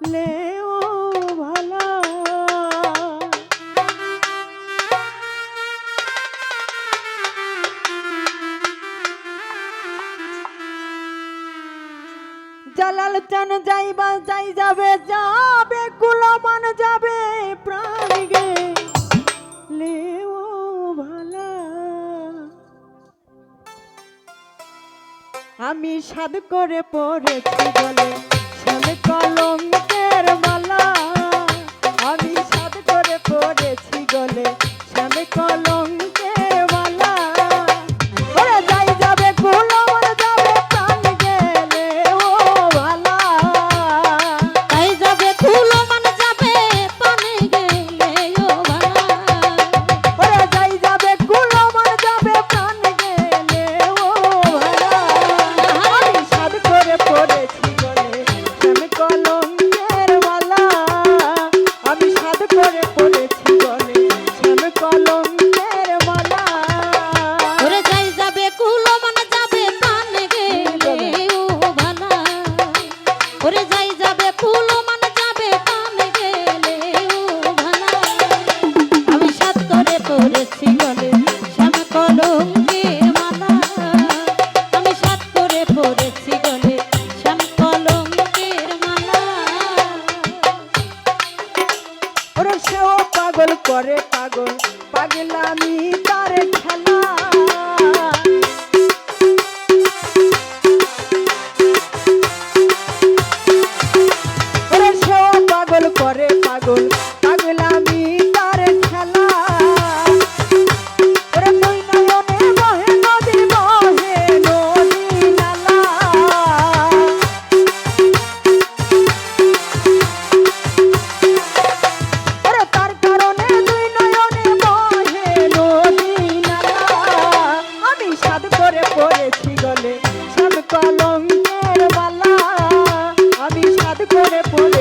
লেও ভালা। জালাল চান যাইবা, যাই যাবে যাবে কুলমান যাবে, প্রাণ গে লেও ভালা। আমি সাদ করে পড়েছি বলে সাদ কলম করে পাগল পাগলামি তার খেলা। পরে পরে